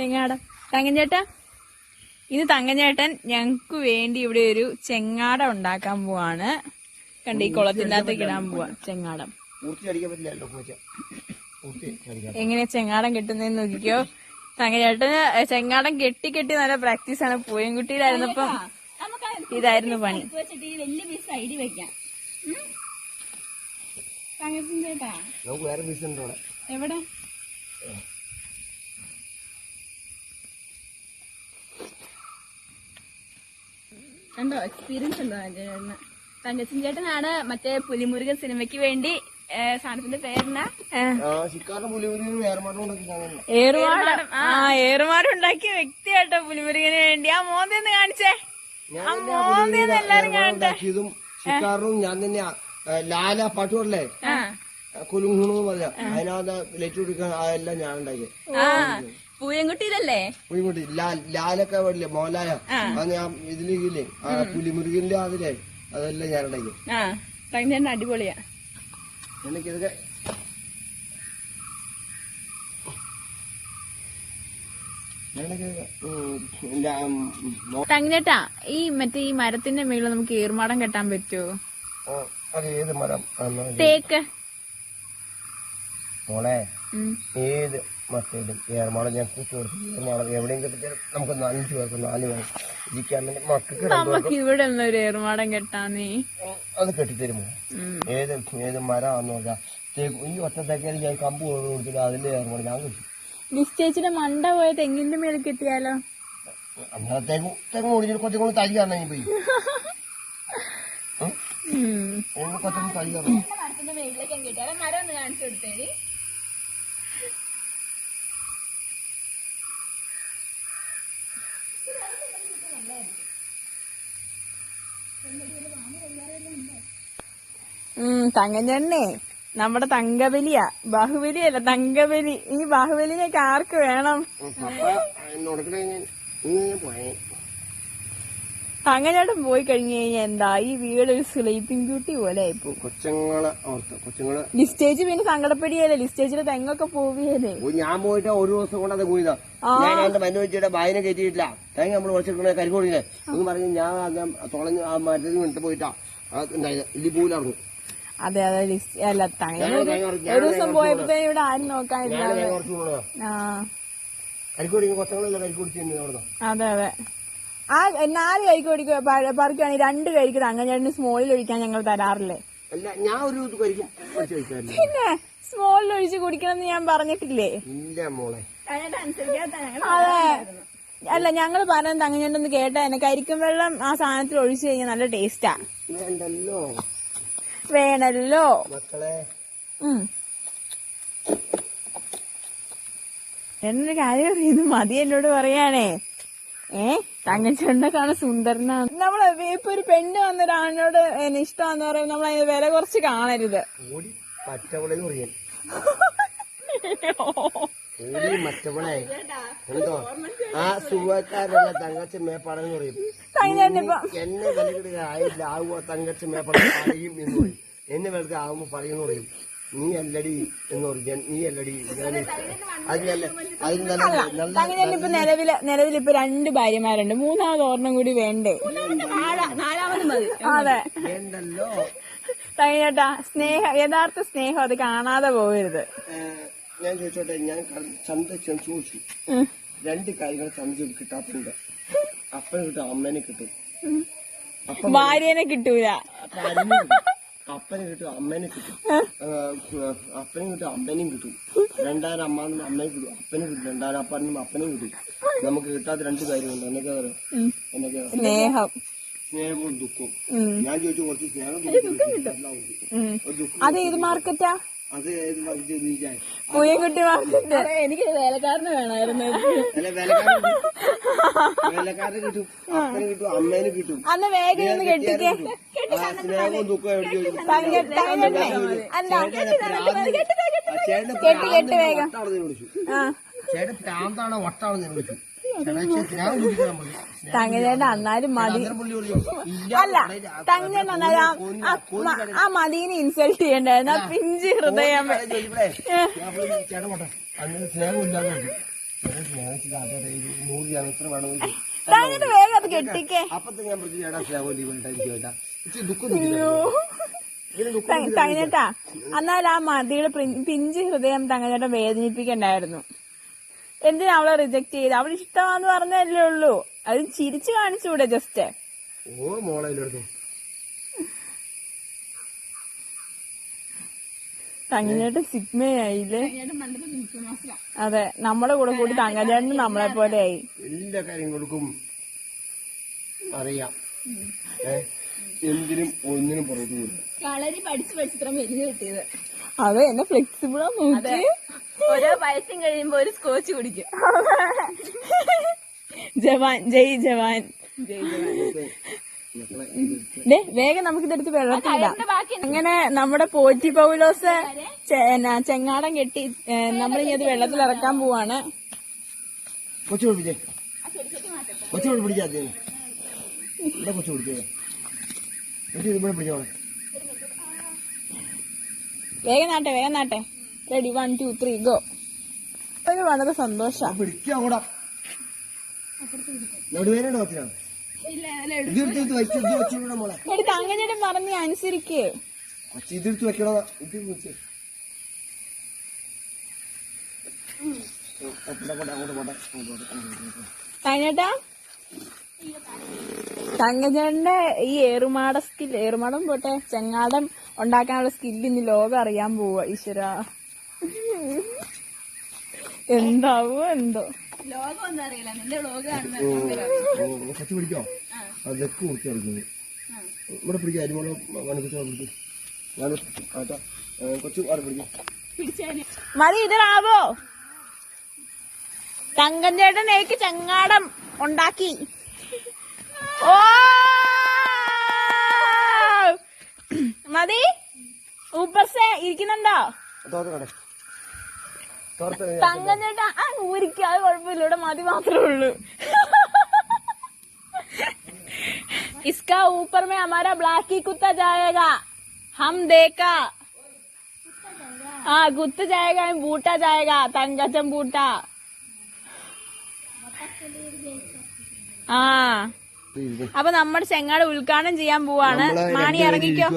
ചെങ്ങാടം. തങ്കഞ്ചേട്ടാ ഇന്ന് തങ്കഞ്ചേട്ടൻ ഞങ്ങൾക്ക് വേണ്ടി ഇവിടെ ഒരു ചെങ്ങാടം ഉണ്ടാക്കാൻ പോവാണ്. കണ്ട ഈ കുളത്തിന്റെ അകത്തേക്ക് ഇടാൻ പോവാ ചെങ്ങാടം. എങ്ങനെ ചെങ്ങാടം കിട്ടുന്നതെന്ന് നോക്കിക്കോ. തങ്കച്ചേട്ടന് ചെങ്ങാടം കെട്ടി കെട്ടി നല്ല പ്രാക്ടീസ് ആണ്. പൂയൻകുട്ടിയിലായിരുന്നപ്പം ഇതായിരുന്നു പണി. വെച്ചിട്ട് ഈ വലിയ പീസ് ഐഡി വെക്കാം തങ്കച്ചൻ ചേട്ടാ നമുക്ക് വേറെ പീസ് ഉണ്ട് എക്സ്പീരിയൻസ് ഉണ്ടോ? ചേട്ടന് തങ്കച്ചൻ ചേട്ടനാണ് മറ്റേ പുലിമുരുകൻ സിനിമയ്ക്ക് വേണ്ടി സാധനത്തിന്റെ പേരെന്നാ ഏറുമാടം ആ. ഏറുമാടം ഉണ്ടാക്കിയ വ്യക്തിയാട്ടോ പുലിമുരുകന് വേണ്ടി. ആ മോന്തെന്ന് കാണിച്ചേ? ആ മോന്തെന്ന് എല്ലാരും കാണട്ടെ ഉണ്ടാക്കിയതും ഞാൻ തന്നെയാ. ലാല പാട്ടുകളല്ലേ കുലുങ്ങുന്നു പറഞ്ഞ. അതിനകത്ത് ലൈറ്റ് കൊടുക്കാൻ അതെല്ലാം ഞാൻ ഉണ്ടാക്കിയത് പൂയൻകുട്ടിയിലല്ലേ? പുലിമുട്ടി ലാലൊക്കെ വരില്ലേ മോലായ. അത് ഞാൻ ഇതിലില്ലേ ആ പുലിമുരുകന്റെ അതിലേ. അതെല്ലാം ഞാൻ ഉണ്ടാക്കി ആ അടിപൊളിയാ. എനിക്കിതൊക്കെ തങ്ങനേട്ടാ ഈ മറ്റേ ഈ മരത്തിന്റെ മേളിൽ നമുക്ക് ഏർമാടം കെട്ടാൻ പറ്റുമോ തേക്ക്. മോളെ ഏത് മറ്റേതും. ഏർമാളം ഞാൻ കൂട്ടി കൊടുക്കും ഏർമാളം എവിടെയും കിട്ടിയാൽ നമുക്ക് അഞ്ചു പേർക്ക് നാല് പേർ ഇരിക്കാൻ വേണ്ടി മക്കൾക്ക് നമുക്ക് ഇവിടെ ഒരു ഏറുമാടം കെട്ടാന്നേ അത് കെട്ടിത്തരുമോ. ഏത് ഏത് മരമാണെന്ന് നോക്കാം. തേക്ക് ഈ ഒറ്റ തേക്കാൻ ഞാൻ കമ്പ് കൊടുത്തിട്ട് കൊടുത്തില്ല അതിന്റെ ഏർമാളം ഞാൻ കിട്ടും. നിശ്ചയിച്ചിട്ട് മണ്ട പോയ തെങ്ങിന്റെ മേൽ കെട്ടിയാലോ? അന്നത്തേക്ക് തെങ്ങ് ഓടിച്ചിട്ട് കൊച്ചു കൊണ്ട് തലി കാണാൻ പോയി. ഉം. കൊച്ചു കൊണ്ട് തലി കാണാം മരത്തിന്റെ മരം ഒന്ന് കാണിച്ചു കൊടുത്തേരി. തങ്കഞ്ഞണ്ണേ നമ്മുടെ തങ്കബലിയാ. ബാഹുബലിയല്ല തങ്കബലി. ഈ ബാഹുബലിനെയൊക്കെ ആർക്ക് വേണം? ഇങ്ങനെ പോയി കഴിഞ്ഞു കഴിഞ്ഞാൽ എന്താ? ഈ വീട് ഒരു സ്ലീപ്പിംഗ് ബ്യൂട്ടി പോലെ ആയിപ്പോ കൊച്ചുങ്ങളെ ഓർത്ത് കൊച്ചുങ്ങളെ ലിസ്റ്റേജ് പിന്നെ സങ്കടപ്പെടിയല്ലേ? ലിസ്റ്റേജിലെ തെങ്ങൊക്കെ പോവിയല്ലേ? ഞാൻ പോയിട്ട് ഒരു ദിവസം കൊണ്ട് അത് കൂടിയതാ ഞാൻ എന്റെ മനുവച്ചിയുടെ ബായിനെ കയറ്റിയിട്ടില്ല. തേങ്ങ നമ്മൾ കുറച്ചിരിക്കണ കരിക്കോടിയില്ലേ എന്ന് പറഞ്ഞ് ഞാൻ തുളഞ്ഞ് ആ മരത്തിൽ വീണിട്ട് പോയിട്ടാ. അത് ഉണ്ടായത് ഇല്ലി പൂലറങ്ങും അതെ അതെ ലിസ്റ്റ് അല്ല തങ്ങനെ ഞാൻ ഒരു ദിവസം പോയപ്പോ ഇവിടെ ആരും നോക്കാനില്ല തേങ്ങ അതെ അതെ. ആ നാല് കൈക്ക് ഓടിക്കുക പറിക്കുകയാണെങ്കിൽ രണ്ട് കൈക്ക് അങ്ങനെ സ്മോളിൽ ഒഴിക്കാൻ ഞങ്ങൾ തരാറില്ലേ? അല്ല ഞാൻ ഒരു പിന്നെ സ്മോളിൽ ഒഴിച്ച് കുടിക്കണം എന്ന് ഞാൻ പറഞ്ഞിട്ടില്ലേ? ഇല്ല മോളെ. അതെ. അല്ല ഞങ്ങൾ പറഞ്ഞത് തങ്ങഞ്ഞൊന്ന് കേട്ടാ. എന്നെ കരിക്കും വെള്ളം ആ സാധനത്തിൽ ഒഴിച്ചു കഴിഞ്ഞാൽ നല്ല ടേസ്റ്റാ വേണ്ടല്ലോ. വേണല്ലോ. മക്കളെ. എന്നൊരു കാര്യം അറിയുന്നു മതി എന്നോട് പറയാണേ ഏ? കാണാൻ സുന്ദരനാണ്. നമ്മൾ ഇപ്പൊ ഒരു പെണ്ണ് വന്ന ഒരാളിനോട് ഇഷ്ടമാന്ന് പറയുമ്പോൾ നമ്മൾ അതിന് വില കുറച്ച് കാണരുത്. മറ്റവളെ എന്തോ ആ തങ്കച്ച മേപ്പാടെന്ന് പറയും. എന്നെ വിലകിടുക ആയില്ല. ആവുക തങ്കച്ച മേപ്പാടം പറയും എന്ന് പറയും. എന്നെ വിലക്ക് ആവുമ്പോ പറയുമെന്ന് പറയും. നീ അല്ലടി എന്ന് പറയും നീ അല്ലടി അതിനല്ല അതിന് ഇപ്പൊ നിലവിൽ നിലവിൽ ഇപ്പൊ രണ്ട് ഭാര്യമാരുണ്ട്. മൂന്നാമത് ഓർണം കൂടി വേണ്ടേ. നാലാമത് മതി. അതെ. എന്തല്ലോ തങ്കച്ചേട്ടാ സ്നേഹ യഥാർത്ഥ സ്നേഹം അത് കാണാതെ പോകരുത്. ഞാൻ ചോദിച്ചോട്ടെ ഞാൻ സന്തോഷം ചോദിച്ചു. രണ്ട് കാര്യങ്ങൾ ചന്ത കിട്ടാത്തുണ്ട് അപ്പനെ കിട്ടും അമ്മേനെ കിട്ടും. അപ്പം ഭാര്യനെ കിട്ടൂല. അപ്പനെ കിട്ടും അമ്മേനെ കിട്ടും. അപ്പനെ കിട്ടും അമ്മേനെയും കിട്ടും. രണ്ടായിരം അമ്മാനും അമ്മയെ കിട്ടും അപ്പനെ കിട്ടും രണ്ടായിരം അപ്പനും അപ്പനെയും കിട്ടും. നമുക്ക് കിട്ടാത്ത രണ്ട് കാര്യമുണ്ട് എന്നൊക്കെ പറയാം? എന്നൊക്കെ സ്നേഹം. സ്നേഹവും ദുഃഖവും. ഞാൻ ചോദിച്ചു കുറച്ച് സ്നേഹം അത് ഏത് മാർക്കറ്റാ? അത് ഏത് നീ ഞാൻ പൂയൻകുട്ടി മാർക്കറ്റ്. എനിക്ക് വേലക്കാരനെ വേണമായിരുന്നു. വിലക്കാരന് കിട്ടും അപ്പന് കിട്ടും അമ്മേനെ കിട്ടും. അന്ന് വേഗം ഒന്ന് കെട്ടിക്കേ. സ്നേഹവും ദുഃഖവും എവിടെ കെട്ട് കെട്ട് വേഗം. ചേട്ടൻ പ്രാന്താണോ വട്ടാണെന്ന് ഞാൻ വിളിച്ചു. സ്നേഹം കുടിക്കാൻ മതി. അല്ല മതിനെ എന്നാലും ആ- കോന്നി- ആ കോന്നി മ- കടയിൽ- ആ മദീനെ ഇൻസൾട്ട് ചെയ്യണ്ടായിരുന്നു. ആ പിഞ്ച് ഹൃദയം. ചേട്ടൻ പോട്ടെ. വേഗം അത് കെട്ടിക്കേ. ഞാൻ പറഞ്ഞു ദുഃഖം തങ്ങനേട്ടാ എന്നാൽ ആ മതിയുടെ പിഞ്ചി ഹൃദയം തങ്ങനേട്ട വേദനിപ്പിക്കണ്ടായിരുന്നു. എന്തിനാ അവളെ റിജക്ട് ചെയ്ത്? അവൾ ഇഷ്ടമാന്ന് പറഞ്ഞല്ലേ ഉള്ളൂ. അത് ചിരിച്ചു കാണിച്ചൂടെ ജസ്റ്റ് ഓ മോളെ തങ്ങനേട്ടൻ സിഗ്മയായില്ലേ? അതെ നമ്മുടെ കൂടെ കൂടി തങ്ങനേട്ടൻ നമ്മളെ പോലെ ആയി എല്ലാ കാര്യങ്ങൾക്കും അറിയാം. എന്തിനും ഒന്നിനും പുറത്തു കളരി പഠിച്ചു പഠിച്ച് ഇത്ര മെലിഞ്ഞ് കിട്ടിയത്. അതെ എന്നെ ഫ്ലെക്സിബിളാ നോക്കി ഓരോ വയസ്സും കഴിയുമ്പോ ഒരു സ്കോച്ച് കുടിക്കും. ജവാൻ ജയ് ജവാൻ. ജയ് ജവാൻ. വേഗം നമുക്ക് ഇതെടുത്ത് വെള്ളത്തിലിടാം അങ്ങനെ നമ്മുടെ പോറ്റി പൗലോസ് ചെങ്ങാടം കെട്ടി നമ്മളിനി അത് വെള്ളത്തിൽ ഇറക്കാൻ പോവാണ്. കൊച്ചു പിടിച്ചേ കൊച്ചു കൊണ്ട് പിടിക്കാത്ത ഇവിടെ കൊച്ചു പിടിച്ചേ കൊച്ചു ഇവിടെ പിടിച്ചോളെ. വേഗം നാട്ടെ വേഗം നാട്ടെ. Ready one two three go ഒരു വളരെ സന്തോഷം. പിടിക്കാം കൂടാ നടുവേനയുടെ പത്തിനാണ് ഇതെടുത്ത് വെച്ച് മോളെ. പറഞ്ഞ് അനുസരിക്ക്. കൊച്ചി ഇതെടുത്ത് വെക്കണോ? ഇത് വെച്ച്. തങ്ങേട്ടാ തങ്കച്ചേട്ടന്റെ ഈ ഏറുമാട സ്കിൽ ഏറുമാടം പോട്ടെ ചെങ്ങാടം ഉണ്ടാക്കാനുള്ള സ്കില്ല് ഇനി ലോകം അറിയാൻ പോവാ ഈശ്വര. എന്താവോ എന്തോ. ലോകം ഒന്നും അറിയില്ല നിന്റെ വ്ളോഗ് കാണുന്ന പിടിക്കോ? അതൊക്കെ കുറിച്ച് കളിക്കുന്നത് ഇവിടെ പിടിക്കാം അരിമോളോ മണിപ്പിച്ചോ പിടിക്കും. കൊച്ചു അവിടെ പിടിക്കും. മതി ഇതിലാവോ തങ്കഞ്ചേട്ടൻ എനിക്ക് ചങ്ങാടം ഉണ്ടാക്കി. ഓ! മതി. ഊപ്പർസെ ഇരിക്കുന്നുണ്ടോ? തോർത്ത് കടേ തോർത്ത് തങ്കം ചേട്ടാ ആ ഊരിക്ക അത് കുഴപ്പമില്ല ഇവിടെ മതി മാത്രമേ ഉള്ളൂ इसका ऊपर में हमारा ब्लैक ही कुत्ता जाएगा हम देखा हाँ गुत्त जाएगा बूटा जाएगा तंगचम बूटा ആ അപ്പൊ നമ്മുടെ ചെങ്ങാട് ഉദ്ഘാടനം ചെയ്യാൻ പോവാണ് മാണി ഇറങ്ങിക്കോ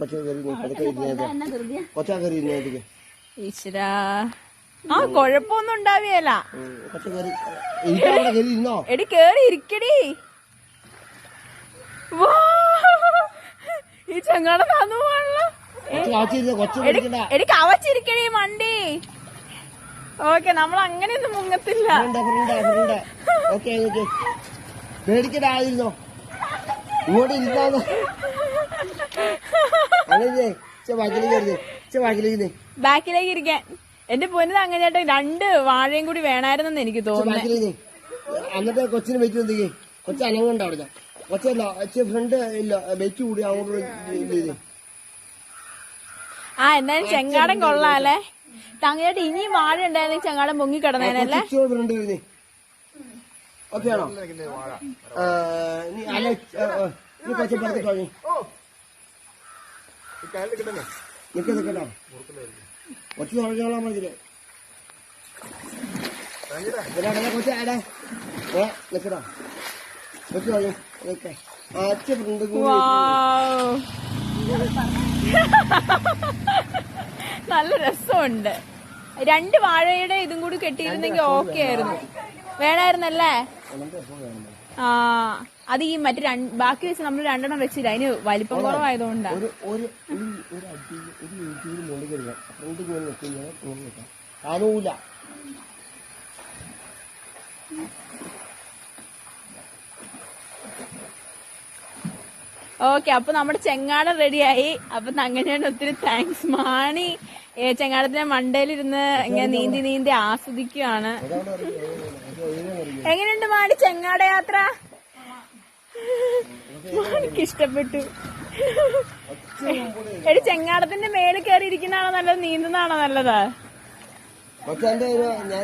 കൊച്ചു കയറി പതുക്കെ ഇരുന്നേക്ക് എന്നാ ധൃതിയ കൊച്ചാ കയറി ഇരുന്നേക്ക് ഈശ്വരാ ആ കൊഴപ്പൊന്നും ഉണ്ടാവിയല്ല. എടി കേറി ഇരിക്കടി. ഈ ചെങ്ങാട തന്നു എടി കവച്ചിരിക്കടി മണ്ടി. ഓക്കെ നമ്മൾ അങ്ങനെയൊന്നും മുങ്ങത്തില്ല. ഇങ്ങോട്ട് അങ്ങനെ ബാക്കിലേക്ക് ഇരിക്കാൻ. എന്റെ പൊന്നത് തങ്ങച്ചേട്ടൻ രണ്ട് വാഴയും കൂടി വേണമായിരുന്നെന്ന് എനിക്ക് തോന്നുന്നു. അന്നത്തെ കൊച്ചിന് വെയിറ്റ് എന്തെങ്കിലും കൊച്ചു അനങ്ങണ്ട അവിടെ കൊച്ചല്ല കൊച്ചു ഫ്രണ്ട് ഇല്ല വെയിറ്റ് കൂടി അങ്ങോട്ട് ആ എന്തായാലും ചെങ്ങാടൻ കൊള്ളാല്ലേ? തങ്ങയായിട്ട് ഇനിയും വാഴ ഉണ്ടായിരുന്നെങ്കിൽ ചെങ്ങാടൻ പൊങ്ങി കിടന്നേനല്ലേ കൊച്ചു ഫ്രണ്ട് വരുന്നേ ഓക്കെ ആണോ? നീ അല്ല നീ കൊച്ചു ആടെ? ഏ നിൽക്ക അച്ഛ ഫ്രണ്ട് നല്ല രസമുണ്ട്. രണ്ട് വാഴയുടെ ഇതും കൂടി കെട്ടിയിരുന്നെങ്കിൽ ഓക്കെ ആയിരുന്നു. വേണായിരുന്നല്ലേ? ആ. അത് ഈ മറ്റു ബാക്കി വെച്ച് നമ്മൾ രണ്ടെണ്ണം വെച്ചില്ല. അതിന് വലിപ്പം കുറവായതുകൊണ്ടാ. ഒരു ഒരു ഒരു ഒരു അടി ഒരു യൂട്യൂബിൽ മുകളിൽ കയറുക ഫ്രണ്ട് ഇങ്ങനെ നിൽക്കുന്നത് ഇങ്ങനെ നിൽക്കാം കാണൂല ഓക്കെ അപ്പൊ നമ്മുടെ ചെങ്ങാടം റെഡിയായി. അപ്പൊ അങ്ങനെയാണ് ഒത്തിരി താങ്ക്സ് മാണി. ചെങ്ങാടത്തിനെ ചെങ്ങാടത്തിന്റെ മണ്ടയിലിരുന്ന് ഇങ്ങനെ നീന്തി നീന്തി ആസ്വദിക്കുകയാണ് എങ്ങനെയുണ്ട് മാണി ചെങ്ങാട യാത്ര മാണിക്ക് ഇഷ്ടപ്പെട്ടു എടി ചെങ്ങാടത്തിന്റെ മേളിൽ കയറി ഇരിക്കുന്നതാണോ നല്ലത്? നീന്തുന്നതാണോ നല്ലത്?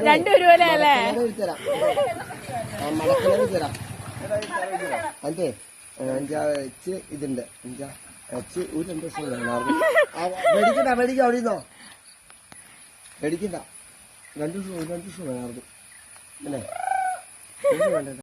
രണ്ടും ഒരുപോലെ അല്ലേ അതെ. അഞ്ചാ വെച്ച് ഇതുണ്ട്. അഞ്ചാ വെച്ച് ഒരു രണ്ട് ദിവസം വേണമായിരുന്നു ആ, പേടിക്കണ്ട പേടിക്ക അവിടെ ഇരുന്നോ? പേടിക്കണ്ട രണ്ടു ദിവസം ഒരു രണ്ട് ദിവസം വേണമായിരുന്നു അല്ലേ? വേണ്ടത്.